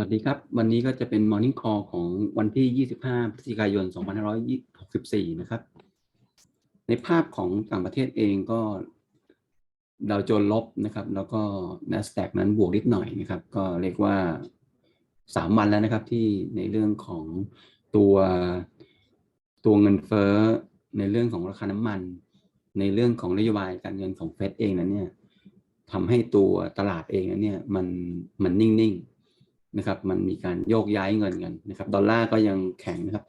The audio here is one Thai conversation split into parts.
วัสดีครับ วันนี้ก็จะเป็น Morning Call ของวันที่ 25 พฤศจิกายน 2564 นะครับ ในภาพของต่างประเทศเองก็ดาวโจนลบนะครับ แล้วก็ NASDAQ นั้นบวกนิดหน่อยนะครับ ก็เรียกว่า 3 วันแล้วนะครับที่ในเรื่องของตัวตัวเงินเฟ้อ ในเรื่องของราคาน้ำมัน ในเรื่องของนโยบายการเงินของเฟดเองนั้นเนี่ยทำให้ตัวตลาดเองนั้นเนี่ยมันมันนิ่งๆ นะครับมันมีการโยกย้ายเงินกันนะครับดอลลาร์ก็ยังแข็งนะครับ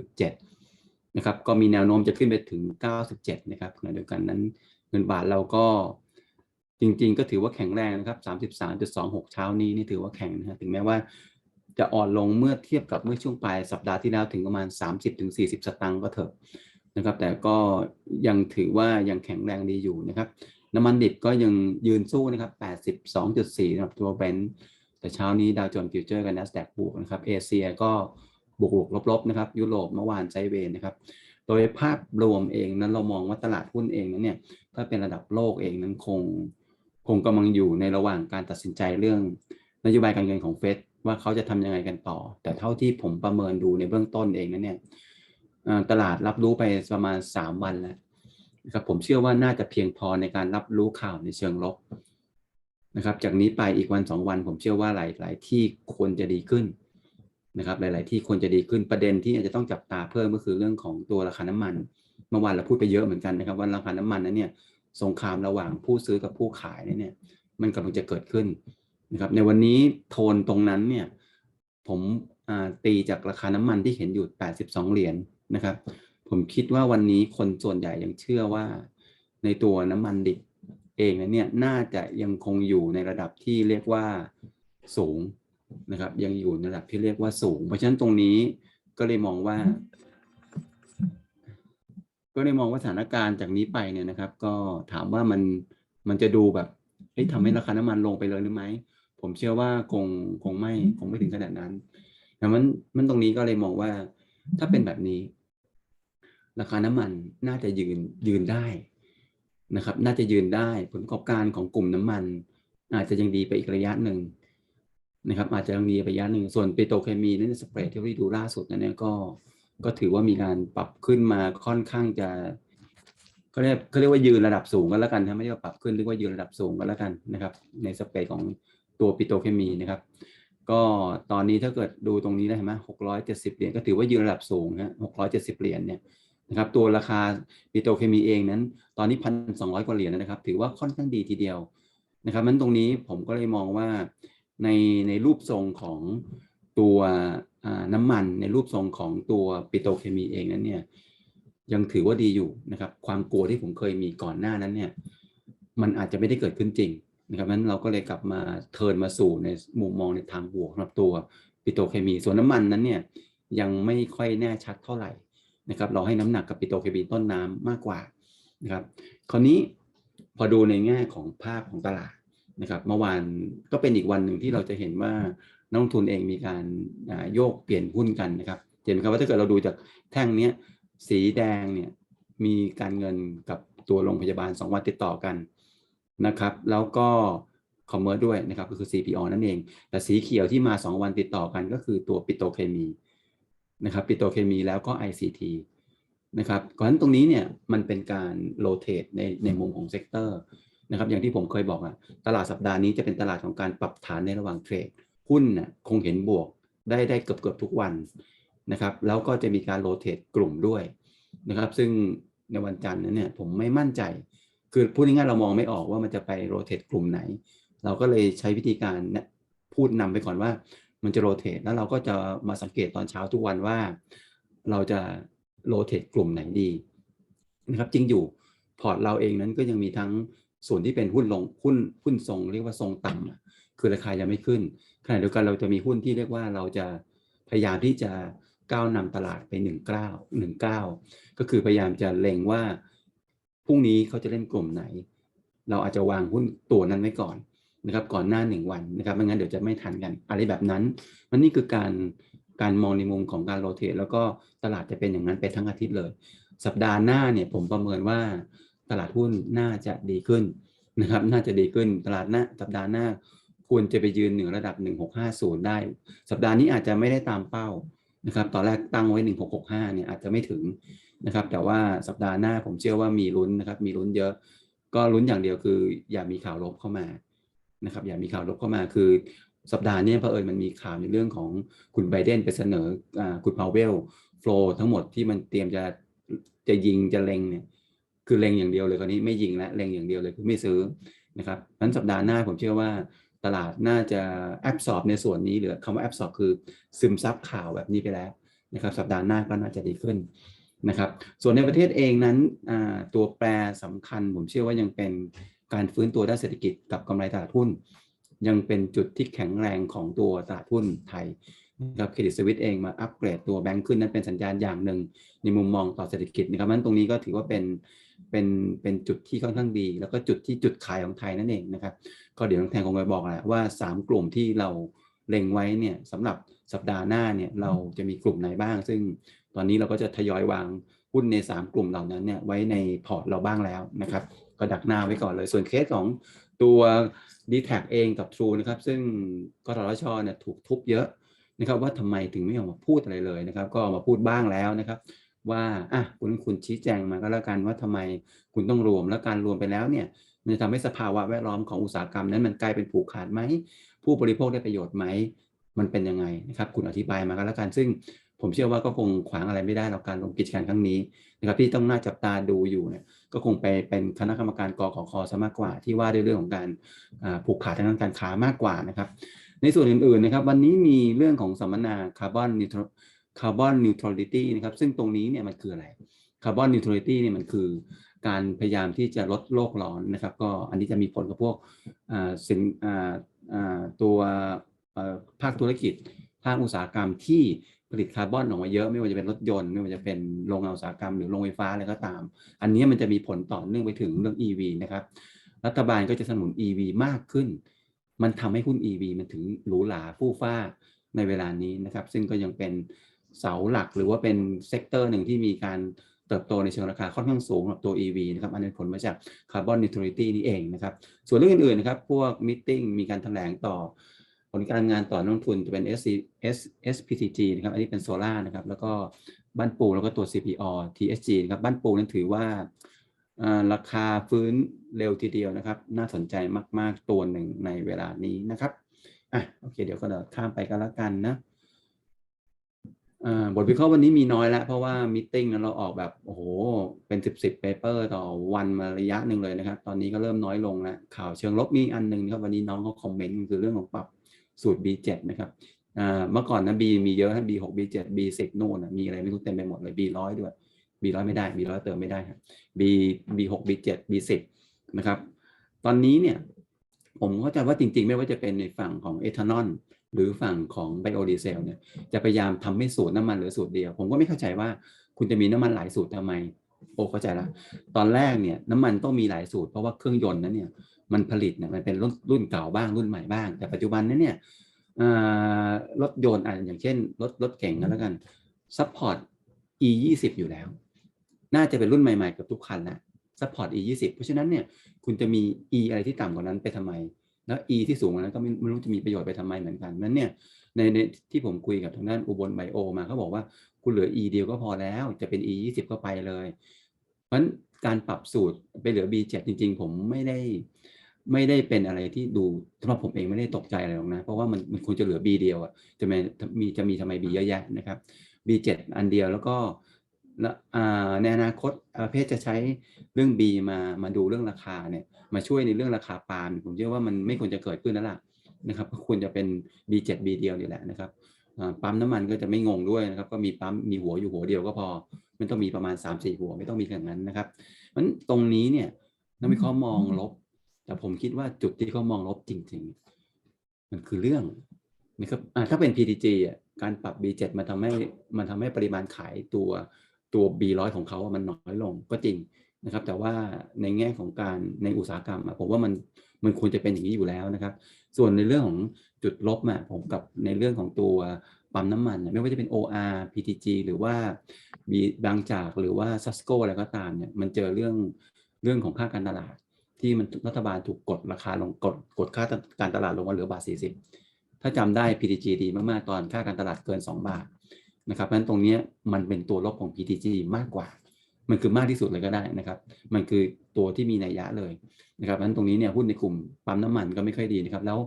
96.7 นะครับก็มีแนวโน้มจะขึ้นไปถึง 97 นะครับขณะเดียวกันนั้นเงินบาทเราก็จริง ๆ ก็ถือว่าแข็งแรงนะครับ 33.26 เช้านี้นี่ถือว่าแข็งนะถึงแม้ว่าจะอ่อนลงเมื่อเทียบกับเมื่อช่วงปลายสัปดาห์ที่แล้วถึงประมาณ 30-40 สตางค์ก็เถอะนะครับ แต่ก็ยังถือว่ายังแข็งแรงดีอยู่นะครับ น้ำมันดิบก็ยังยืนสู้นะครับ 82.4สำหรับตัวเบนซ์ แต่เช้านี้ดาวโจนส์ฟิวเจอร์กับ NASDAQ บวกนะครับเอเชียก็บวกบวกลบๆนะครับยุโรปเมื่อวานไซเวย์นะครับโดยภาพรวมเองนั้นเรามองว่าตลาดหุ้นเองนั้นเนี่ยถ้าเป็นระดับโลกเองนั้นคงคงกำลังอยู่ในระหว่างการตัดสินใจเรื่องนโยบายการเงินของเฟดว่าเขาจะทำยังไงกันต่อ แต่เท่าที่ผมประเมินดูในเบื้องต้นเองนั้นเนี่ยตลาดรับรู้ไปประมาณ 3 วันแล้วนะครับผมเชื่อว่าน่าจะเพียงพอในการรับรู้ข่าวในเชิงลบ นะครับ จากนี้ไปอีกวันสองวันผมเชื่อว่าหลายๆที่ควรจะดีขึ้นนะครับ หลาย ๆ ที่ควรจะดีขึ้นประเด็นที่อาจจะต้องจับตาเพิ่มก็คือเรื่องของตัวราคาน้ำมันเมื่อวานเราพูดไปเยอะเหมือนกันนะครับว่าราคาน้ำมันนั้นเนี่ยสงครามระหว่างผู้ซื้อกับผู้ขายเนี่ยมันกำลังจะเกิดขึ้นนะครับในวันนี้โทนตรงนั้นเนี่ยผมตีจากราคาน้ำมันที่เห็นอยู่ 82 เหรียญนนะครับ ผมคิดว่าวันนี้คนส่วนใหญ่ยังเชื่อว่าในตัวน้ำมันดิบ เองนะเนี่ยน่าจะยังคงอยู่ในระดับที่เรียกว่าสูงนะครับยังอยู่ในระดับที่เรียกว่าสูง เพราะฉะนั้นตรงนี้ก็เลยมองว่า ก็เลยมองว่าสถานการณ์จากนี้ไปเนี่ยนะครับ ก็ถามว่ามันมันจะดูแบบเฮ้ยทำให้ราคาน้ำมันลงไปเลยหรือไม่ผมเชื่อว่าคงคงไม่คงไม่ถึงขนาดนั้นแต่มันมันตรงนี้ก็เลยมองว่า ถ้าเป็นแบบนี้ ราคาน้ำมันน่าจะยืนยืนได้ นะครับ น่าจะยืนได้ผลประกอบการของกลุ่มน้ำมัน อาจจะยังดีไปอีกระยะหนึ่งนะครับ อาจจะยังดีไประยะหนึ่งส่วนปิโตรเคมีนั่นสเปรดที่เราดูล่าสุดนั้นเนี่ยก็ก็ถือว่ามีการปรับขึ้นมาค่อนข้างจะเขาเรียกเขาเรียกว่ายืนระดับสูงก็แล้วกันนะไม่ได้ว่าปรับขึ้นเรียกว่ายืนระดับสูงก็แล้วกันนะครับ ในสเปรดของตัวปิโตรเคมีนะครับ ก็ตอนนี้ถ้าเกิดดูตรงนี้ได้ไหมหกร้อยเจ็ดสิบเหรียญก็ถือว่ายืนระดับสูงนะหกร้อยเจ็ดสิบเหรียญเนี่ย นะครับตัวราคาปิโตรเคมีเองนั้น ตอนนี้พันสองร้อยกว่าเหรียญนะครับ ถือว่าค่อนข้างดีทีเดียวนะครับมันตรงนี้ผมก็เลยมองว่าในในรูปทรงของตัวน้ำมันในรูปทรงของตัวปิโตรเคมีเองนั้นเนี่ยยังถือว่าดีอยู่นะครับ ความกลัวที่ผมเคยมีก่อนหน้านั้นเนี่ยมันอาจจะไม่ได้เกิดขึ้นจริงนะครับนั้นเราก็เลยกลับมาเทินมาสู่ในมุมมองในทางบวกสำหรับตัวปิโตรเคมี ส่วนน้ำมันนั้นเนี่ยยังไม่ค่อยแน่ชัดเท่าไหร่ นะครับเราให้น้ำหนักกับปิโตเคมีต้นน้ำมากกว่านะครับคราวนี้พอดูในแง่ของภาพของตลาดนะครับเมื่อวานก็เป็นอีกวันหนึ่งที่เราจะเห็นว่านักลงทุนเองมีการโยกเปลี่ยนหุ้นกันนะครับเห็นไหมครับว่าถ้าเกิดเราดูจากแท่งนี้สีแดงเนี่ยมีการเงินกับตัวโรงพยาบาล 2 วันติดต่อกันนะครับแล้วก็คอมเมอร์ด้วยนะครับก็คือ CPO นั่นเอง แต่สีเขียวที่มา 2 วันติดต่อกันก็คือตัวปิโตเคมี นะครับปิโตเคมีแล้วก็ ICT นะครับเพราะฉะนั้นตรงนี้เนี่ยมันเป็นการโรเตทในในมุมของเซกเตอร์นะครับอย่างที่ผมเคยบอกอะตลาดสัปดาห์นี้จะเป็นตลาดของการปรับฐานในระหว่างเทรดหุ้นน่ะคงเห็นบวกได้ได้เกือบเกือบทุกวันนะครับแล้วก็จะมีการโรเตทกลุ่มด้วยนะครับซึ่งในวันจันทร์นั้นเนี่ยผมไม่มั่นใจ คือพูดง่ายๆเรามองไม่ออกว่ามันจะไปโรเตทกลุ่มไหน เราก็เลยใช้วิธีการพูดนำไปก่อนว่า มันจะโรเตทแล้วเราก็จะมาสังเกตตอนเช้าทุกวันว่า เราจะโรเตทกลุ่มไหนดีนะครับจริงอยู่พอร์ตเราเองนั้นก็ยังมีทั้งส่วนที่เป็นหุ้นลงหุ้นหุ้นทรงเรียกว่าทรงต่ำคือราคายังไม่ขึ้นขณะเดียวกันเราจะมีหุ้นที่เรียกว่าเราจะพยายามที่จะก้าวนำตลาดไปหนึ่งเก้าหนึ่งเก้าก็คือพยายามจะเล็งว่าพรุ่งนี้เขาจะเล่นกลุ่มไหน เราอาจจะวางหุ้นตัวนั้นไว้ก่อน นะครับก่อนหน้าหนึ่งวันนะครับไม่งั้นเดี๋ยวจะไม่ทันกัน อะไรแบบนั้นมันนี่คือการการมองในมุมของการโรเตทแล้วก็ตลาดจะเป็นอย่างนั้นไปทั้งอาทิตย์เลย สัปดาห์หน้าเนี่ยผมประเมินว่าตลาดหุ้นน่าจะดีขึ้นนะครับน่าจะดีขึ้นตลาดหน้าสัปดาห์หน้าควรจะไปยืนเหนือระดับ 1650 ได้ สัปดาห์นี้อาจจะไม่ได้ตามเป้านะครับตอนแรกตั้งไว้ 1665 เนี่ยอาจจะไม่ถึงนะครับแต่ว่าสัปดาห์หน้าผมเชื่อว่ามีลุ้นนะครับมีลุ้นเยอะ ก็ลุ้นอย่างเดียวคืออย่ามีข่าวลบเข้ามา นะครับอย่ามีข่าวลบเข้ามาคือสัปดาห์นี้เผอิญมันมีข่าวในเรื่องของคุณไบเดนไปเสนอคุณพาวเวลโฟลทั้งหมดที่มันเตรียมจะจะยิงจะเล็งเนี่ยคือเล็งอย่างเดียวเลยคราวนี้ไม่ยิงแล้วเล็งอย่างเดียวเลยคือไม่ซื้อนะครับนั้นสัปดาห์หน้าผมเชื่อว่าตลาดน่าจะแอบสอบในส่วนนี้หรือคำว่าแอบสอบคือซึมซับข่าวแบบนี้ไปแล้วนะครับสัปดาห์หน้าก็น่าจะดีขึ้นนะครับส่วนในประเทศเองนั้นตัวแปรสำคัญผมเชื่อว่ายังเป็น การฟื้นตัวด้านเศรษฐกิจกับกำไรตลาดหุ้น ยังเป็นจุดที่แข็งแรงของตัวตลาดหุ้นไทยนะครับเครดิตสวิตเองมาอัปเกรดตัวแบงค์ขึ้นนั้นเป็นสัญญาณอย่างหนึ่งในมุมมองต่อเศรษฐกิจนะครับนั้นตรงนี้ก็ถือว่าเป็นเป็นเป็นจุดที่ค่อนข้างดี แล้วก็จุดที่จุดขายของไทยนั่นเองนะครับ ก็เดี๋ยวน้องแทนคงไปบอกแหละว่า 3 กลุ่มที่เราเล็งไว้เนี่ยสำหรับสัปดาห์หน้าเนี่ยเราจะมีกลุ่มไหนบ้าง ซึ่งตอนนี้เราก็จะทยอยวางหุ้นใน 3 กลุ่มเหล่านั้นเนี่ยไว้ในพอร์ตเราบ้างแล้วนะครับ ก็ดักหน้าไว้ก่อนเลย ส่วนเคสของตัว d t แทเองกับ True นะครับ ซึ่งกทชเนี่ยถูกทุบเยอะนะครับ ว่าทำไมถึงไม่ออกมาพูดอะไรเลยนะครับ ก็ออกมาพูดบ้างแล้วนะครับ ว่าอะคุณคุณชี้แจงมาก็แล้วกันว่าทำไมคุณต้องรวมแล้วการรวมไปแล้วเนี่ยมันจะทำให้สภาวะแวดล้อมของอุตสาหกรรมนั้นมันกลายเป็นผูกขาดไหมผู้บริโภคได้ประโยชน์ไหมมันเป็นยังไงนะครับ คุณอธิบายมาก็แล้วกันซึ่งผมเชื่อว่าก็คงขวางอะไรไม่ได้หรอกการลงกิจการครั้งนี้ นะครับที่ต้องน่าจับตาดูอยู่เนี่ยก็คงไปเป็นคณะกรรมการกขคซะมากกว่า ที่ว่าด้วยเรื่องของการผูกขาดทางด้านการค้ามากกว่านะครับ ในส่วนอื่นๆนะครับ วันนี้มีเรื่องของสัมมนาคาร์บอนนิวทรคาร์บอนนิวทรัลิตี้นะครับซึ่งตรงนี้เนี่ยมันคืออะไรคาร์บอนนิวทรัลิตี้เนี่ยมันคือการพยายามที่จะลดโลกร้อนนะครับ ก็อันนี้จะมีผลกับพวกสินตัวภาคธุรกิจภาคอุตสาหกรรมที่ ผลิตคาร์บอนออกมาเยอะ ไม่ว่าจะเป็นรถยนต์ ไม่ว่าจะเป็นโรงงานอุตสาหกรรมหรือโรงไฟฟ้าอะไรก็ตาม อันนี้มันจะมีผลต่อเนื่องไปถึงเรื่อง EV นะครับ รัฐบาลก็จะสนับสนุน EV มากขึ้น มันทำให้หุ้น EV มันถึงหรูหราฟู่ฟ้าในเวลานี้นะครับ ซึ่งก็ยังเป็นเสาหลักหรือว่าเป็นเซกเตอร์หนึ่งที่มีการเติบโตในเชิงราคาค่อนข้างสูงสำหรับตัว EV นะครับอันนี้ผลมาจากคาร์บอนนิวทรัลิตี้นี่เองนะครับ ส่วนเรื่องอื่นๆนะครับ พวกมิ팅มีการแถลงต่อ ผลการงานต่อนักลงทุนจะเป็น SC S SPTG นะครับ อันนี้เป็นโซล่านะครับ แล้วก็บ้านปูแล้วก็ตัว CPO TSG นะครับ บ้านปูนั้นถือว่าราคาฟื้นเร็วทีเดียวนะครับ น่าสนใจมากๆตัวหนึ่งในเวลานี้นะครับอะโอเค เดี๋ยวก็เดี๋ยวข้ามไปก็แล้วกันนะบทวิเคราะห์วันนี้มีน้อยแล้ว เพราะว่ามิ팅นั้นเราออกแบบโอ้โหเป็นสิบสิบเปเปอร์ต่อวันมาระยะหนึ่งเลยนะครับ ตอนนี้ก็เริ่มน้อยลงแล้วข่าวเชิงลบมีอันหนึ่งครับวันนี้น้องเขาคอมเมนต์คือเรื่องของปรับ สูตร B7 นะครับเมื่อก่อนนะ B มีเยอะ B6 B7 B10 โน่นนะมีอะไรไม่รู้เต็มไปหมดเลย B100 ด้วย B100 ไม่ได้ B100 เติมไม่ได้ครับ B B6 B7 B10 นะครับ ตอนนี้เนี่ยผมเข้าใจว่าจริงๆ ไม่ว่าจะเป็นในฝั่งของเอทานอลหรือฝั่งของไบโอดีเซลเนี่ยจะพยายามทำให้สูตรน้ำมันหลือสูตรเดียว ผมก็ไม่เข้าใจว่าคุณจะมีน้ำมันหลายสูตรทำไมโอ้เข้าใจละตอนแรกเนี่ยน้ำมันต้องมีหลายสูตรเพราะว่าเครื่องยนต์นั้นเนี่ย มันผลิตเนี่ยมันเป็นรุ่นรุ่นเก่าบ้างรุ่นใหม่บ้าง แต่ปัจจุบันนั้นเนี่ยรถยนต์อะอย่างเช่นรถรถเก่งกันแล้วกันซัพพอร์ต e 2 0อยู่แล้ว น่าจะเป็นรุ่นใหม่ๆกับทุกคันนะซัพพอร์ต e 2 0เพราะฉะนั้นเนี่ยคุณจะมี e อะไรที่ต่ำกว่านั้นไปทำไม แล้ว e ที่สูงกว่านั้นก็ไม่ไม่รู้จะมีประโยชน์ไปทำไมเหมือนกันนั้นเนี่ยในในที่ผมคุยกับทางด้านอุบลไบโอมาเขาบอกว่าคุณเหลือ e เดียวก็พอแล้วจะเป็น e 2 0ก็ไปเลย เพราะฉะนั้นการปรับสูตรไปเหลือ b7 จริง ๆ ผมไม่ได้ ไม่ได้เป็นอะไรที่ดูสำหรับผมเองไม่ได้ตกใจอะไรหรอกนะ เพราะว่ามันมันควรจะเหลือ B เดียวอะจะมีมีจะมีทำไม B เยอะแยะนะครับ B7 อันเดียวแล้วก็ในอนาคตประเภทจะใช้เรื่อง B มามาดูเรื่องราคาเนี่ยมาช่วยในเรื่องราคาปาล์มผมเชื่อว่ามันไม่ควรจะเกิดขึ้นแล้วล่ะนะครับควรจะเป็น B7 B เดียวนี่แหละนะครับปั๊มน้ำมันก็จะไม่งงด้วยนะครับ ก็มีปั๊มมีหัวอยู่หัวเดียวก็พอไม่ต้องมีประมาณ 3-4 หัวไม่ต้องมีขนาดนั้นนะครับมันตรงนี้เนี่ยนักวิเคราะห์มองลบ แต่ผมคิดว่าจุดที่เขามองลบจริง ๆ มันคือเรื่องนะครับถ้าเป็น PTG อะการปรับ B7 มันทำให้มันทำให้ปริมาณขายตัวตัว B100 ของเขาอะมันน้อยลงก็จริงนะครับ แต่ว่าในแง่ของการในอุตสาหกรรมผมว่ามันมันควรจะเป็นอย่างนี้อยู่แล้วนะครับ ส่วนในเรื่องของจุดลบอะผมกับในเรื่องของตัวปั๊มน้ำมัน ไม่ว่าจะเป็น OR PTG หรือว่าบางจากหรือว่า Susco อะไรก็ตามเนี่ยมันเจอเรื่องเรื่องของค่าการตลาด ที่มันรัฐบาลถูกกดราคาลงกดกดค่าการตลาดลงมาเหลือบาท 40 ถ้าจำได้ PTG ดีมาก ๆ ตอนค่าการตลาดเกิน 2 บาทนะครับเพราะฉะนั้นตรงนี้มันเป็นตัวลบของ PTG มากกว่า มันคือมากที่สุดเลยก็ได้นะครับ มันคือตัวที่มีนัยยะเลยนะครับเพราะฉะนั้นตรงนี้เนี่ยหุ้นในกลุ่มปั๊มน้ำมันก็ไม่ค่อยดีนะครับ แล้ว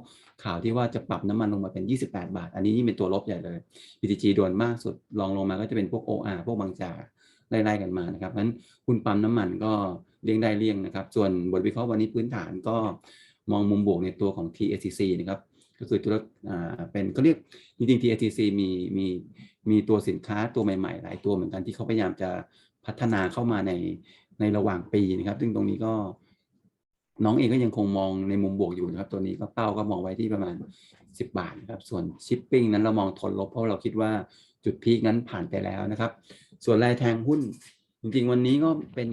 ข่าวที่ว่าจะปรับน้ำมันลงมาเป็น 28 บาท อันนี้นี่เป็นตัวลบใหญ่เลย PTG โดนมากสุดรองลงมาก็จะเป็นพวก OR พวกบางจากไล่ๆกันมานะครับเพราะฉะนั้นหุ้นปั๊มน้ำมันก็ เลี่ยงได้เลี่ยงนะครับ ส่วนบทวิเคราะห์วันนี้พื้นฐานก็มองมุมบวกในตัวของ TACC นะครับก็คือตัวเป็นก็เรียกจริงๆ TACC มีมีมีตัวสินค้าตัวใหม่ๆ หลายตัวเหมือนกันที่เขาพยายามจะพัฒนาเข้ามาในในระหว่างปีนะครับ ซึ่งตรงนี้ก็น้องเองก็ยังคงมองในมุมบวกอยู่นะครับ ตัวนี้ก็เป้าก็มองไว้ที่ประมาณ 10 บาทนะครับ ส่วนชิปปิ้งนั้นเรามองทนลบเพราะเราคิดว่าจุดพีคนั้นผ่านไปแล้วนะครับ ส่วนรายแทงหุ้น จริงๆวันนี้ก็เป็น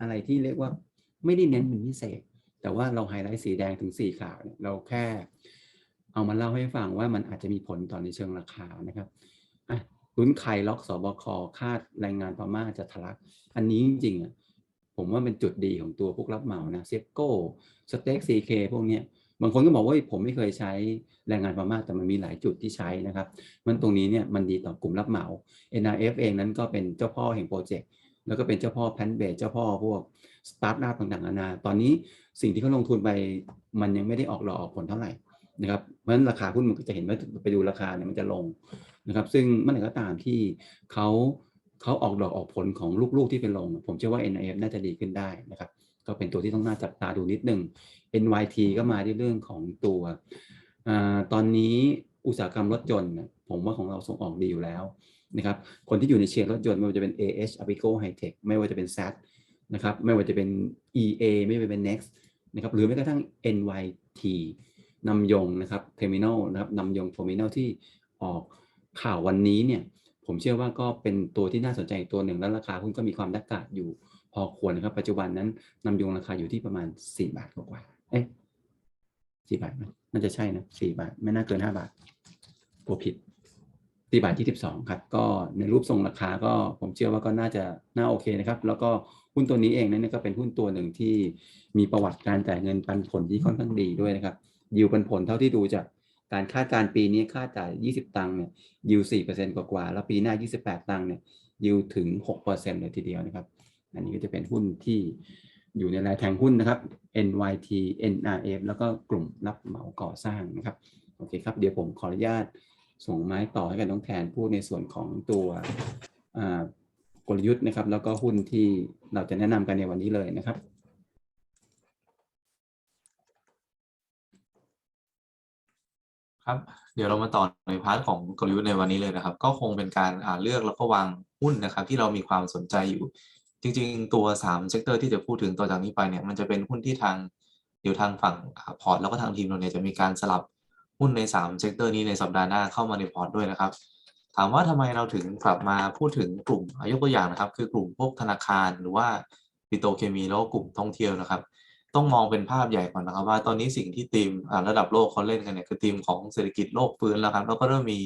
อะไรที่เรียกว่าไม่ได้เน้นเป็นพิเศษ แต่ว่าเราไฮไลท์สีแดงถึง4ข่าวเนี่ยเราแค่เอามาเล่าให้ฟังว่ามันอาจจะมีผลต่อในเชิงราคานะครับอะลุ้นไข่ล็อกสบคคาดแรงงานพม่าจะทะลัก อันนี้จริงๆอะผมว่าเป็นจุดดีของตัวพวกรับเหมานะเซฟโก้สเต็กซีเคพวกเนี้ยบางคนก็บอกว่าผมไม่เคยใช้แรงงานพม่าแต่มันมีหลายจุดที่ใช้นะครับ มันตรงนี้เนี่ยมันดีต่อกลุ่มรับเหมา NRF เองนั้นก็เป็นเจ้าพ่อแห่งโปรเจกต์ แล้วก็เป็นเจ้าพ่อแพนเบสเจ้าพ่อพวกสตาร์ทอัพต่างๆนานา ตอนนี้สิ่งที่เขาลงทุนไปมันยังไม่ได้ออกหล่อออกผลเท่าไหร่นะครับเพราะฉะนั้นราคาหุ้นมันก็จะเห็นว่าไปดูราคาเนี่ยมันจะลงนะครับ ซึ่งเมื่อไหร่ก็ตามที่เขาเขาออกดอกออกผลของลูกๆที่เป็นลง ผมเชื่อว่า NIF น่าจะดีขึ้นได้นะครับ ก็เป็นตัวที่ต้องน่าจับตาดูนิดนึง NYT ก็มาที่เรื่องของตัวอาตอนนี้อุตสาหกรรมรถยนต์ผมว่าของเราส่งออกดีอยู่แล้ว นะครับคนที่อยู่ในเชนรถยนต์ไม่ว่าจะเป็น AH Apico Hightech ไม่ว่าจะเป็น SAT นะครับไม่ว่าจะเป็น EA ไม่ว่าจะเป็น Next นะครับหรือแม้กระทั่ง NYT นำยงนะครับ Terminal นะครับนำยง Terminal ที่ออกข่าววันนี้เนี่ยผมเชื่อว่าก็เป็นตัวที่น่าสนใจตัวหนึ่งแล้วราคาหุ้นก็มีความดักกาดอยู่พอควรนะครับ ปัจจุบันนั้นนำยงราคาอยู่ที่ประมาณ 4 บาทกว่าเอ๊ะสี่บาทน่าจะใช่นะสี่บาท ไม่น่าเกิน5บาทกลัวผิด สี่บาทที่สิบสองครับ ก็ในรูปทรงราคาก็ผมเชื่อว่าก็น่าจะน่าโอเคนะครับ แล้วก็หุ้นตัวนี้เองนั้นก็เป็นหุ้นตัวหนึ่งที่มีประวัติการจ่ายเงินปันผลที่ค่อนข้างดีด้วยนะครับ ยิวปันผลเท่าที่ดูจากการคาดการปีนี้คาดจ่าย 20 ตังค์เนี่ย ยิว4%กว่าๆแล้วปีหน้า 28 ตังค์เนี่ย ยิวถึง 6%เลยทีเดียวนะครับ อันนี้ก็จะเป็นหุ้นที่อยู่ในรายแทงหุ้นนะครับ NYT NRF แล้วก็กลุ่มรับเหมาก่อสร้างนะครับ โอเคครับ เดี๋ยวผมขออนุญาต ส่งไม้ต่อให้กับน้องแทนพูดในส่วนของตัวกลยุทธ์นะครับ แล้วก็หุ้นที่เราจะแนะนำกันในวันนี้เลยนะครับครับเดี๋ยวเรามาต่อในพาร์ทของกลยุทธ์ในวันนี้เลยนะครับ ก็คงเป็นการเลือกแล้วก็วางหุ้นนะครับ ที่เรามีความสนใจอยู่ จริง ๆ ตัว3เซกเตอร์ที่จะพูดถึงต่อจากนี้ไปเนี่ยมันจะเป็นหุ้นที่ทางเดี๋ยวทางฝั่งพอร์ตแล้วก็ทางทีมเราเนี่ยจะมีการสลับ หุ้นใน 3 เซกเตอร์นี้ในสัปดาห์หน้าเข้ามาในพอร์ตด้วยนะครับ ถามว่าทำไมเราถึงกลับมาพูดถึงกลุ่มอะยกตัวอย่างนะครับ คือกลุ่มพวกธนาคารหรือว่าปิโตเคมีแล้วกลุ่มท่องเที่ยวนะครับ ต้องมองเป็นภาพใหญ่ก่อนนะครับ ว่าตอนนี้สิ่งที่ทีมระดับโลกเขาเล่นกันเนี่ยคือทีมของเศรษฐกิจโลกฟื้นแล้วครับแล้วก็เริ่มมี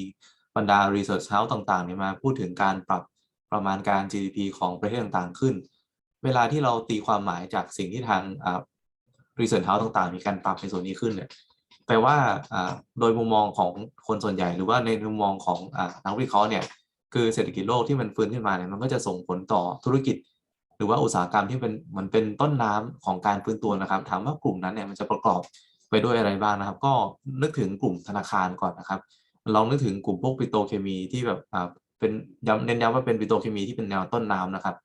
บรรดา research house ต่างๆเนี่ยมาพูดถึงการปรับประมาณการ GDP ของประเทศต่างๆขึ้น เวลาที่เราตีความหมายจากสิ่งที่ทางอ่า research house ต่างๆ มีการปรับในส่วนนี้ขึ้นเนี่ย แปลว่าโดยมุมมองของคนส่วนใหญ่ หรือว่าในมุมมองของอนักวิเคราะห์เนี่ยคือเศรษฐกิจโลกที่มันฟื้นขึ้นมาเนี่ยมันก็จะส่งผลต่อธุรกิจ หรือว่าอุตสาหกรรมที่เป็นมันเป็นต้นน้ำของการฟื้นตัวนะครับ ถามว่ากลุ่มนั้นเนี่ยมันจะประกอบไปด้วยอะไรบ้างนะครับ ก็นึกถึงกลุ่มธนาคารก่อนนะครับลองนึกถึงกลุ่มพวกปิโตเคมีที่แบบอ่าเป็นย้ำเน้นย้ำว่าเป็นปิโตเคมีที่เป็นแนวต้นน้ำนะครับ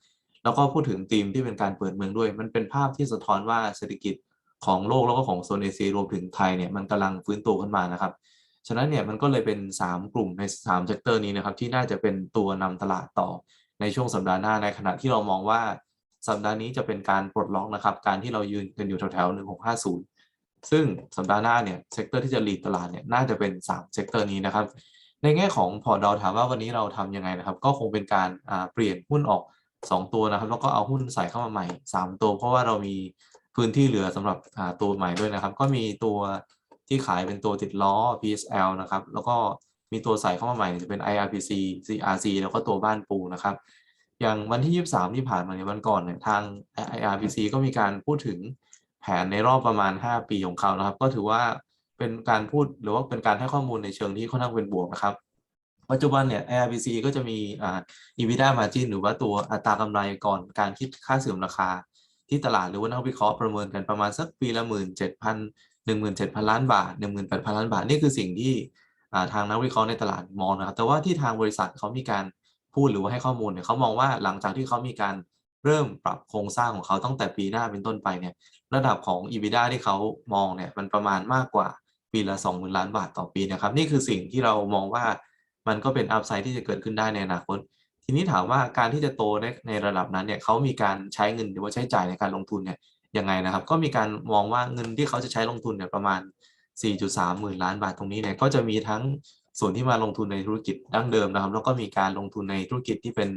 แล้วก็พูดถึงธีมที่เป็นการเปิดเมืองด้วย มันเป็นภาพที่สะท้อนว่าเศรษฐกิจ ของโลกแล้วก็ของโซนเอเชียรวมถึงไทยเนี่ยมันกำลังฟื้นตัวขึ้นมานะครับ ฉะนั้นเนี่ยมันก็เลยเป็น 3 กลุ่มใน3เซกเตอร์นี้นะครับที่น่าจะเป็นตัวนำตลาดต่อในช่วงสัปดาห์หน้าในขณะที่เรามองว่าสัปดาห์นี้จะเป็นการปลดล็อกนะครับ การที่เรายืนกันอยู่แถวๆ1650ซึ่งสัปดาห์หน้าเนี่ยเซกเตอร์ที่จะลีดตลาดเนี่ยน่าจะเป็น3เซกเตอร์นี้นะครับ ในแง่ของพอร์ตเราถามว่าวันนี้เราทำยังไงนะครับ ก็คงเป็นการเปลี่ยนหุ้นออก 2 ตัวนะครับ แล้วก็เอาหุ้นใส่เข้ามาใหม่ 3 ตัว เพราะว่าเรามี พื้นที่เหลือสำหรับตัวใหม่ด้วยนะครับ ก็มีตัวที่ขายเป็นตัวติดล้อ PSL นะครับ แล้วก็มีตัวใส่เข้ามาใหม่จะเป็น IRPC CRC แล้วก็ตัวบ้านปูนะครับ อย่างวันที่ 23 ที่ผ่านมาในวันก่อนเนี่ยทาง IRPC ก็มีการพูดถึงแผนในรอบประมาณ 5 ปีของเขานะครับ ก็ถือว่าเป็นการพูดหรือว่าเป็นการให้ข้อมูลในเชิงที่ค่อนข้างเป็นบวกนะครับ ปัจจุบันเนี่ย ARPC ก็จะมีอ่า EBITDA margin หรือว่าตัวอัตรากำไรก่อนการคิดค่าเสื่อมราคา ที่ตลาดหรือว่านักวิเคราะห์ประเมินกันประมาณสักปีละหมื่นเจ็ดพันหนึ่งหมื่นเจ็ดพันล้านบาทหนึ่งหมื่นแปดพันล้านบาท นี่คือสิ่งที่ทางนักวิเคราะห์ในตลาดมองนะครับ แต่ว่าที่ทางบริษัทเขามีการพูดหรือว่าให้ข้อมูลเนี่ยเขามองว่าหลังจากที่เขามีการเริ่มปรับโครงสร้างของเขาตั้งแต่ปีหน้าเป็นต้นไปเนี่ยระดับของ EBITDA ที่เขามองเนี่ยมันประมาณมากกว่าปีละ 20,000 ล้านบาทต่อปีนะครับ นี่คือสิ่งที่เรามองว่ามันก็เป็นอัพไซด์ที่จะเกิดขึ้นได้ในอนาคต ทีนี้ถามว่าการที่จะโตในในระดับนั้นเนี่ยเขามีการใช้เงินหรือว่าใช้จ่ายในการลงทุนเนี่ยยังไงนะครับ ก็มีการมองว่าเงินที่เขาจะใช้ลงทุนเนี่ยประมาณ 4.3 หมื่นล้านบาทตรงนี้เนี่ยก็จะมีทั้งส่วนที่มาลงทุนในธุรกิจดั้งเดิมนะครับ แล้วก็มีการลงทุนในธุรกิจที่เป็น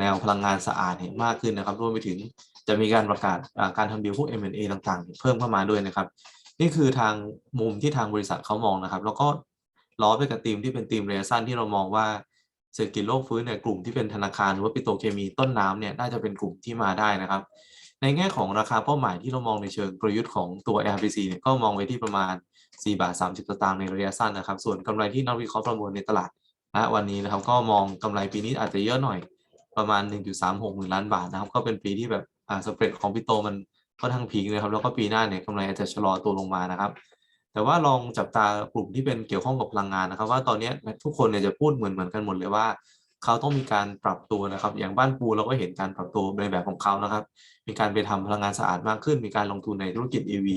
แนวพลังงานสะอาดเนี่ยมากขึ้นนะครับรวมไปถึงจะมีการประกาศการทำดีลพวก M&A ต่างๆ เพิ่มเข้ามาด้วยนะครับ นี่คือทางมุมที่ทางบริษัทเขามองนะครับ แล้วก็ล้อไปกับทีมที่เป็นทีมระยะสั้นที่เรามองว่า เศรษฐกิจโลกฟื้นเนี่ยกลุ่มที่เป็นธนาคารหรือว่าปิโตรเคมีต้นน้ำเนี่ยน่าจะเป็นกลุ่มที่มาได้นะครับ ในแง่ของราคาเป้าหมายที่เรามองในเชิงกลยุทธ์ของตัว RPC เนี่ยก็มองไว้ที่ประมาณ 4 บาท 30 สตางค์ในระยะสั้นนะครับ ส่วนกำไรที่นักวิเคราะห์ประเมินในตลาดณวันนี้นะครับก็มองกำไรปีนี้อาจจะเยอะหน่อยประมาณ 1.36หมื่นล้านบาทนะครับ ก็เป็นปีที่แบบอ่าสเปรดของพี่โตมันค่อนข้งพีคเลยครับแล้วก็ปีหน้าเนี่ยกำไรอาจจะชะลอตัวลงมานะครับ แต่ว่าลองจับตากลุ่มที่เป็นเกี่ยวข้องกับพลังงานนะครับ ว่าตอนนี้ทุกคนเนี่ยจะพูดเหมือนเหมือนกันหมดเลยว่า เขาต้องมีการปรับตัวนะครับ อย่างบ้านปูเราก็เห็นการปรับตัวในแบบของเขานะครับ มีการไปทำพลังงานสะอาดมากขึ้น มีการลงทุนในธุรกิจ EV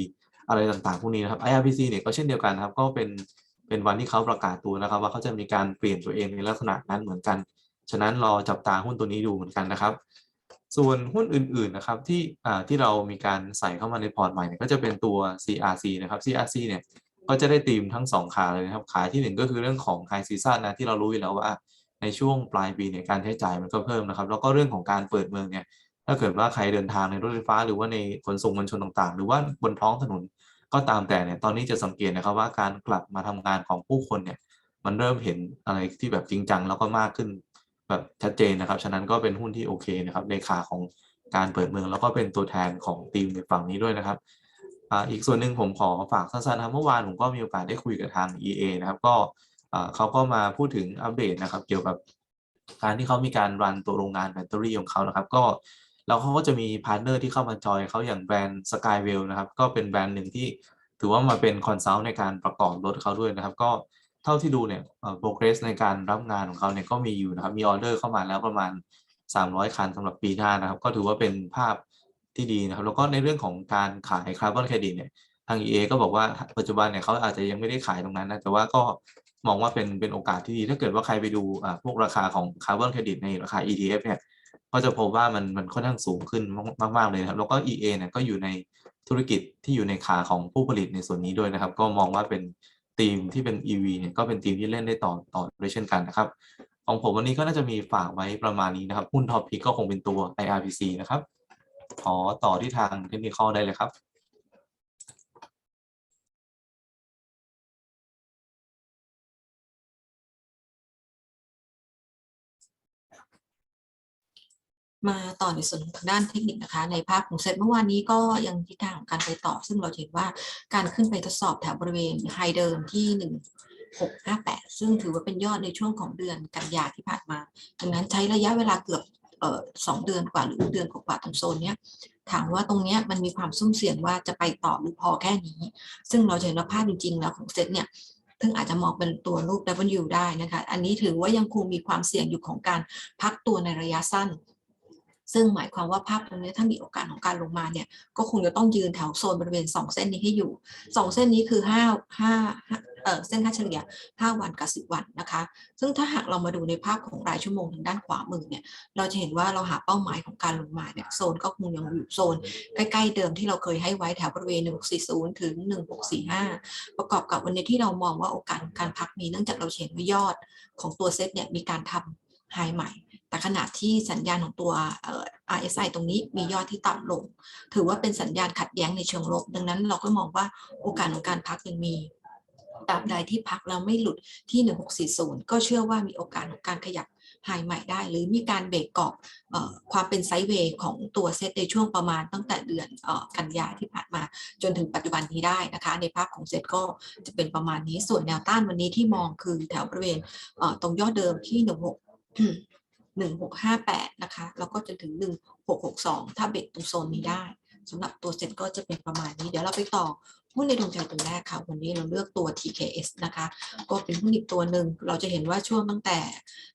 อะไรต่างๆพวกนี้นะครับ IRPC เนี่ยก็เช่นเดียวกันครับ ก็เป็นเป็นวันที่เขาประกาศตัวนะครับ ว่าเขาจะมีการเปลี่ยนตัวเองในลักษณะนั้นเหมือนกัน ฉะนั้นรอจับตาหุ้นตัวนี้ดูเหมือนกันนะครับ ส่วนหุ้นอื่นๆนะครับที่ที่เรามีการใส่เข้ามาในพอร์ตใหม่เนี่ยก็จะเป็นตัว CRC นะครับ CRC เนี่ยก็จะได้ตีมทั้ง 2 ขาเลยนะครับขาที่ 1 ก็คือเรื่องของ High Season นะที่เรารู้อยู่แล้วว่าในช่วงปลายปีเนี่ยการใช้จ่ายมันก็เพิ่มนะครับ แล้วก็เรื่องของการเปิดเมืองเนี่ยถ้าเกิดว่าใครเดินทางในรถไฟฟ้า หรือว่าในขนส่งมวลชนต่างๆ หรือว่าบนท้องถนนก็ตามแต่เนี่ยตอนนี้จะสังเกตนะครับว่าการกลับมาทำงานของผู้คนเนี่ยมันเริ่มเห็นอะไรที่แบบจริงจังแล้วก็มากขึ้น แบบชัดเจนนะครับ ฉะนั้นก็เป็นหุ้นที่โอเคนะครับในขาของการเปิดเมือง แล้วก็เป็นตัวแทนของทีมในฝั่งนี้ด้วยนะครับอ,อีกส่วนหนึ่งผมขอฝากสั้นๆนะครับเมื่อวานผมก็มีโอกาสได้คุยกับทาง EA นะครับ ก็เขาก็มาพูดถึงอัปเดตนะครับ เกี่ยวกับการที่เขามีการรันตัวโรงงานแบตเตอรี่ของเขานะครับ ก็แล้วเขาก็จะมีพาร์ทเนอร์ที่เข้ามาจอยเขาอย่างแบรนด์ Skywell นะครับ ก็เป็นแบรนด์หนึ่งที่ถือว่ามาเป็นคอนซัลท์ในการประกอบรถเขาด้วยนะครับ ก็เท่าที่ดูเนี่ยเอ่อ progress ในการรับงานของเขาเนี่ยก็มีอยู่นะครับ มีออเดอร์เข้ามาแล้วประมาณ 300 คันสำหรับปีหน้านะครับ ก็ถือว่าเป็นภาพที่ดีนะครับ แล้วก็ในเรื่องของการขายคาร์บอนเครดิตเนี่ยทาง EA ก็บอกว่าปัจจุบันเนี่ยเขาอาจจะยังไม่ได้ขายตรงนั้นนะแต่ว่าก็มองว่าเป็นเป็นโอกาสที่ดี ถ้าเกิดว่าใครไปดูอ่าพวกราคาของคาร์บอนเครดิตในราคา ETF เนี่ยก็จะพบว่ามันมันค่อนข้างสูงขึ้นมากมากๆเลยนะครับ แล้วก็ EA เนี่ยก็อยู่ในธุรกิจที่อยู่ในขาของผู้ผลิตในส่วนนี้ด้วยนะครับ ก็มองว่าเป็น ทีมที่เป็น EV เนี่ยก็เป็นทีมที่เล่นได้ต่อต่อด้วยเช่นกันนะครับ ของผมวันนี้ก็น่าจะมีฝากไว้ประมาณนี้นะครับ หุ้นท็อปพิกก็คงเป็นตัว IRPC นะครับ ขอต่อที่ทางเทคนิคได้เลยครับ มาต่อในส่วนทางด้านเทคนิคนะคะ ในภาพของเซตเมื่อวานนี้ก็ยังทิศทางของการไปต่อ ซึ่งเราเห็นว่าการขึ้นไปทดสอบแถวบริเวณไฮเดิมที่ 1658 ซึ่งถือว่าเป็นยอดในช่วงของเดือนกันยาที่ผ่านมาดังนั้นใช้ระยะเวลาเกือบสองเดือนกว่าหรือเดือนกว่าตรงโซนเนี้ยถามว่าตรงเนี้ยมันมีความสุ่มเสี่ยงว่าจะไปต่อหรือพอแค่นี้ ซึ่งเราเห็นว่าภาพจริงๆแล้วของเซตเนี่ยซึ่งอาจจะมองเป็นตัวรูป W ได้นะคะ อันนี้ถือว่ายังคงมีความเสี่ยงอยู่ของการพักตัวในระยะสั้น ซึ่งหมายความว่าภาพตรงนี้ถ้ามีโอกาสของการลงมาเนี่ยก็คงจะต้องยืนแถวโซนบริเวณ 2 เส้นนี้ให้อยู่ 2 เส้นนี้คือ 5 5เออเส้นค่าเฉลี่ย 5 วันกับ 10 วันนะคะ ซึ่งถ้าหากเรามาดูในภาพของรายชั่วโมงทางด้านขวามือเนี่ยเราจะเห็นว่าเราหาเป้าหมายของการลงมาเนี่ยโซนก็คงยังอยู่โซน ใกล้ๆเดิมที่เราเคยให้ไว้แถวบริเวณ 1640 ถึง 1645 ประกอบกับวันนี้ที่เรามองว่าโอกาสการพักมีเนื่องจากเราเห็นว่ายอดของตัวเซตเนี่ยมีการทำไฮใหม่ แต่ขณะที่สัญญาณของตัว RSI ตรงนี้มียอดที่ต่ำลง ถือว่าเป็นสัญญาณขัดแย้งในเชิงลบ ดังนั้นเราก็มองว่าโอกาสของการพักยังมีตราบใดที่พักแล้วไม่หลุดที่ 1640 ก็เชื่อว่ามีโอกาสของการขยับไฮใหม่ได้ หรือมีการเบรกกรอบเอ่อความเป็นไซด์เวย์ของตัวเซตในช่วงประมาณตั้งแต่เดือนกันยาที่ผ่านมาจนถึงปัจจุบันนี้ได้นะคะ ในภาพของเซตก็จะเป็นประมาณนี้ส่วนแนวต้านวันนี้ที่มองคือแถวบริเวณตรงยอดเดิมที่ห นึ่งหนึ่งหกห้าแปดนะคะ แล้วก็จนถึงหนึ่งหกหกสองถ้าเบรกตรงโซนนี้ได้สำหรับตัวเซ็ตก็จะเป็นประมาณนี้ เดี๋ยวเราไปต่อ หุ้นในดวงใจตัวแรกค่ะ วันนี้เราเลือกตัว TKS นะคะ ก็เป็นหุ้นอีกตัวหนึ่งเราจะเห็นว่าช่วงตั้งแต่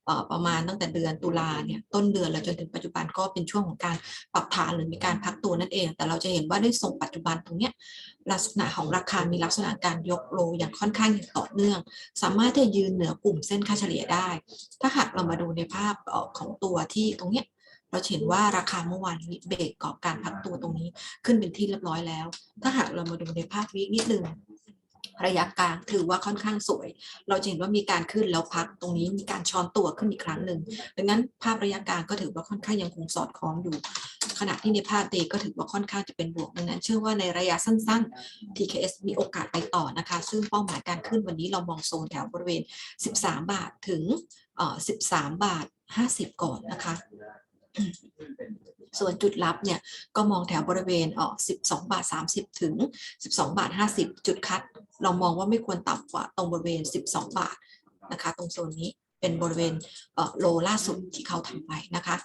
เอ่อประมาณตั้งแต่เดือนตุลาเนี่ยต้นเดือนแล้วจนถึงปัจจุบันก็เป็นช่วงของการปรับฐานหรือมีการพักตัวนั่นเอง แต่เราจะเห็นว่าด้วยทรงปัจจุบันตรงเนี้ยลักษณะของราคา มีลักษณะการยกโลอย่างค่อนข้างอย่างต่อเนื่อง สามารถที่จะยืนเหนือกลุ่มเส้นค่าเฉลี่ยได้ ถ้าหากเรามาดูในภาพเอ่อของตัวที่ตรงเนี้ย เราเห็นว่าราคาเมื่อวานนี้เบรกกอบการพักตัวตรงนี้ขึ้นเป็นที่เรียบร้อยแล้ว ถ้าหากเรามาดูในภาพวิกนิดนึงระยะกลางถือว่าค่อนข้างสวย เราจะเห็นว่ามีการขึ้นแล้วพักตรงนี้มีการช้อนตัวขึ้นอีกครั้งหนึ่งดังนั้นภาพระยะกลางก็ถือว่าค่อนข้างยังคงสอดคล้องอยู่ ขณะที่ในภาพเดก็ถือว่าค่อนข้างจะเป็นบวกดังนั้น เชื่อว่าในระยะสั้นๆ TKS มีโอกาสไปต่อนะคะ ซึ่งเป้าหมายการขึ้นวันนี้เรามองโซนแถวบริเวณ 13 บาทถึง 13 บาท 50 ก่อนนะคะ ส่วนจุดรับเนี่ยก็มองแถวบริเวณเออ12 บาท 30 ถึง 12 บาท 50 จุดคัด เรามองว่าไม่ควรต่ำกว่าตรงบริเวณ 12 บาทนะคะตรงโซนนี้เป็นบริเวณเอ่อโลล่าสุดที่เขาทำไปนะคะ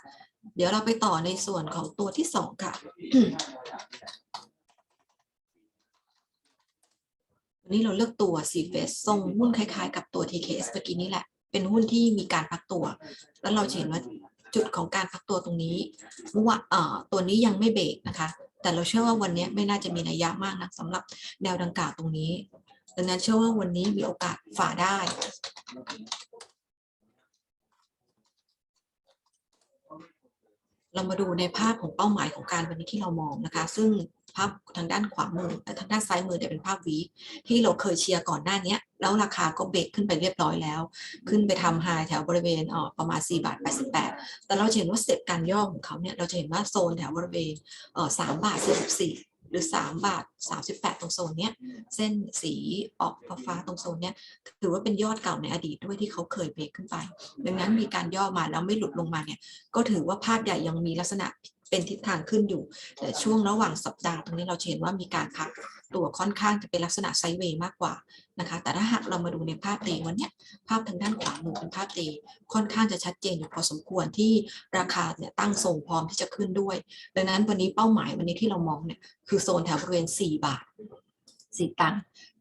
เดี๋ยวเราไปต่อในส่วนของตัวที่ 2 ค่ะวันนี้เราเลือกตัว c f a c e ทรงหุ้นคล้ายๆ กับตัว TKS เมื่อกี้นี้แหละ เป็นหุ้นที่มีการพักตัว แล้วเราเห็นว่า จุดของการพักตัวตรงนี้เมื่อว่าตัวนี้ยังไม่เบรกนะคะ แต่เราเชื่อว่าวันนี้ไม่น่าจะมีนัยยะมากนะสำหรับแนวดังกล่าวตรงนี้ดังนั้นเชื่อว่าวันนี้มีโอกาสฝ่าได้ เรามาดูในภาพของเป้าหมายของการวันนี้ที่เรามองนะคะ ซึ่งภาพทางด้านขวามือและทางด้านซ้ายมือเนี่ยเป็นภาพวีที่เราเคยเชียร์ก่อนหน้านี้แล้วราคาก็เบรกขึ้นไปเรียบร้อยแล้ว ขึ้นไปทำไฮแถวบริเวณเออประมาณ4บาท88 แต่เราเห็นว่าสเต็ปการย่อของเขาเนี่ยเราจะเห็นว่าโซนแถวบริเวณเออ3บาท44 รือ 3 บาท 38 ตรงโซนเนี้ยเส้นสีออกฟ้าๆตรงโซนเนี้ยถือว่าเป็นยอดเก่าในอดีตด้วยที่เขาเคยเบรกขึ้นไป ดังนั้นมีการย่อมาแล้วไม่หลุดลงมาเนี่ยก็ถือว่าภาพใหญ่ยังมีลักษณะ เป็นทิศทางขึ้นอยู่ แต่ช่วงระหว่างสัปดาห์ตรงนี้เราเห็นว่ามีการพักตัวค่อนข้างจะเป็นลักษณะไซด์เวย์มากกว่านะคะ แต่ถ้าหากเรามาดูในภาพเดย์วันนี้ภาพทางด้านขวามือเป็นภาพเดย์ค่อนข้างจะชัดเจนอยู่พอสมควรที่ราคาเนี่ยตั้งทรงพร้อมที่จะขึ้นด้วย ดังนั้นวันนี้เป้าหมายวันนี้ที่เรามองเนี่ยคือโซนแถวบริเวณ 4 บาท 4ตัง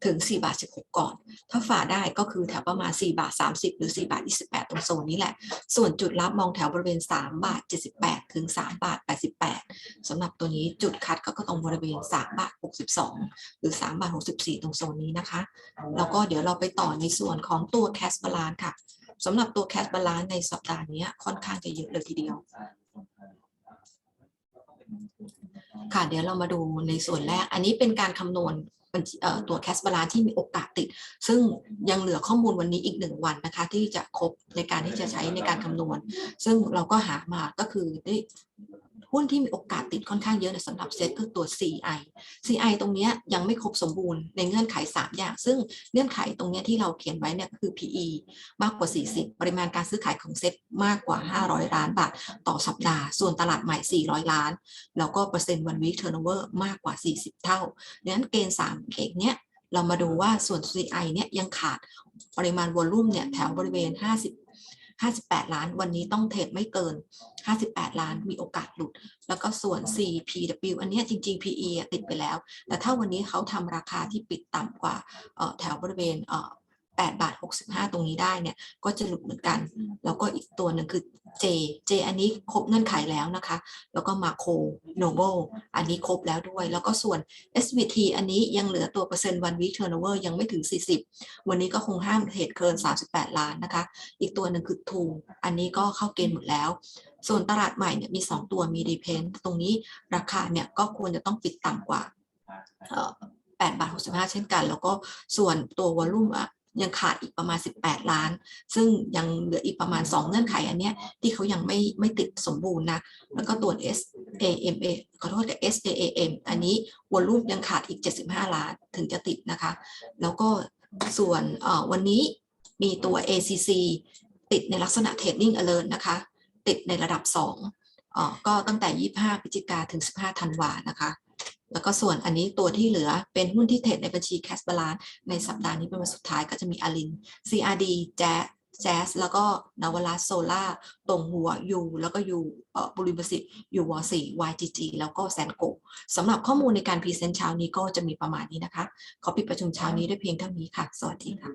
ถึง4บาท16 ก่อน ถ้าฝ่าได้ก็คือแถวประมาณ4บาท30 หรือ4บาท28 ตรงโซนนี้แหละ ส่วนจุดรับมองแถวบริเวณ3บาท78 ถึง3บาท88สำหรับตัวนี้จุดคัดก็ตรงบริเวณ3บาท62 หรือ3บาท64 ตรงโซนนี้นะคะ แล้วก็เดี๋ยวเราไปต่อในส่วนของตัว cash balance ค่ะสำหรับตัว cash balance ในสัปดาห์นี้ค่อนข้างจะเยอะเลยทีเดียวค่ะเดี๋ยวเรามาดูในส่วนแรก อันนี้เป็นการคำนวณัญตัวแคสบาลานที่มีโอกาสติด ซึ่งยังเหลือข้อมูลวันนี้อีกหนึ่งวันนะคะ ที่จะครบในการที่จะใช้ในการคำนวณ ซึ่งเราก็หามาก็คือได้ หุ้นที่มีโอกาสติดค่อนข้างเยอะสำหรับเซ็ตคือตัว CI CI ตรงนี้ยังไม่ครบสมบูรณ์ในเงื่อนไข 3 อย่าง ซึ่งเงื่อนไขตรงนี้ที่เราเขียนไว้เนี่ยก็คือ PE มากกว่า 40 ปริมาณการซื้อขายของเซ็ตมากกว่า 500 ล้านบาทต่อสัปดาห์ ส่วนตลาดใหม่ 400 ล้าน แล้วก็เปอร์เซ็นต์วันวีคเทอร์โนเวอร์มากกว่า 40 เท่าดังนั้นเกณฑ์3เอกเนี้ยเรามาดูว่าส่วน CI เนี่ยยังขาดปริมาณวอลลุ่มเนี่ยแถวบริเวณ 50 58 ล้าน วันนี้ต้องเทรดไม่เกิน 58 ล้านมีโอกาสหลุด แล้วก็ส่วน CPW อันนี้จริง ๆ PE อติดไปแล้ว แต่ถ้าวันนี้เขาทำราคาที่ปิดต่ำกว่าแถวบริเวณ 8บาท65 ตรงนี้ได้เนี่ยก็จะหลุดเหมือนกัน แล้วก็อีกตัวหนึ่งคือ J J อันนี้ครบเงื่อนไขแล้วนะคะ แล้วก็มาโค Noble อันนี้ครบแล้วด้วย แล้วก็ส่วน SVT อันนี้ยังเหลือตัวเปอร์เซ็นต์ one week turnover ยังไม่ถึง 40 วันนี้ก็คงห้ามเทรดเกิน 38 ล้านนะคะ อีกตัวหนึ่งคือทูอันนี้ก็เข้าเกณฑ์หมดแล้ว ส่วนตลาดใหม่เนี่ยมี 2 ตัวมีดีเพนตรงนี้ราคาเนี่ยก็ควรจะต้องปิดต่ำกว่าเอ่อ8บาท65 เช่นกัน แล้วก็ส่วนตัววอลลุ่มอะ ยังขาดอีกประมาณ 18 ล้าน ซึ่งยังเหลืออีกประมาณ 2 เงื่อนไขอันเนี้ยที่เขายังไม่ไม่ติดสมบูรณ์นะแล้วก็ตัว S A M A ขอโทษแต่ S A A M อันนี้วอลลุ่มยังขาดอีก 75 ล้านถึงจะติดนะคะ แล้วก็ส่วนวันนี้มีตัว ACC ติดในลักษณะ trading alert นะคะ ติดในระดับ2เอ่อก็ตั้งแต่ 25พฤศจิกาถึง 15 ธันวานะคะ แล้วก็ส่วนอันนี้ตัวที่เหลือเป็นหุ้นที่เทรดในบัญชี cash balance ในสัปดาห์นี้เป็นวันสุดท้ายก็จะมีอลิน CRD แจ๊แจ๊สแล้วก็นวลาโซล่าตรงหัวยูแล้วก็ยูเอ่อบุริบสิทธิ์ยูวอสี่ YGG แล้วก็แซนโกสำหรับข้อมูลในการพรีเซนต์เช้านี้ก็จะมีประมาณนี้นะคะ ขอปิดประชุมเช้านี้ด้วยเพียงเท่านี้ค่ะ สวัสดีค่ะ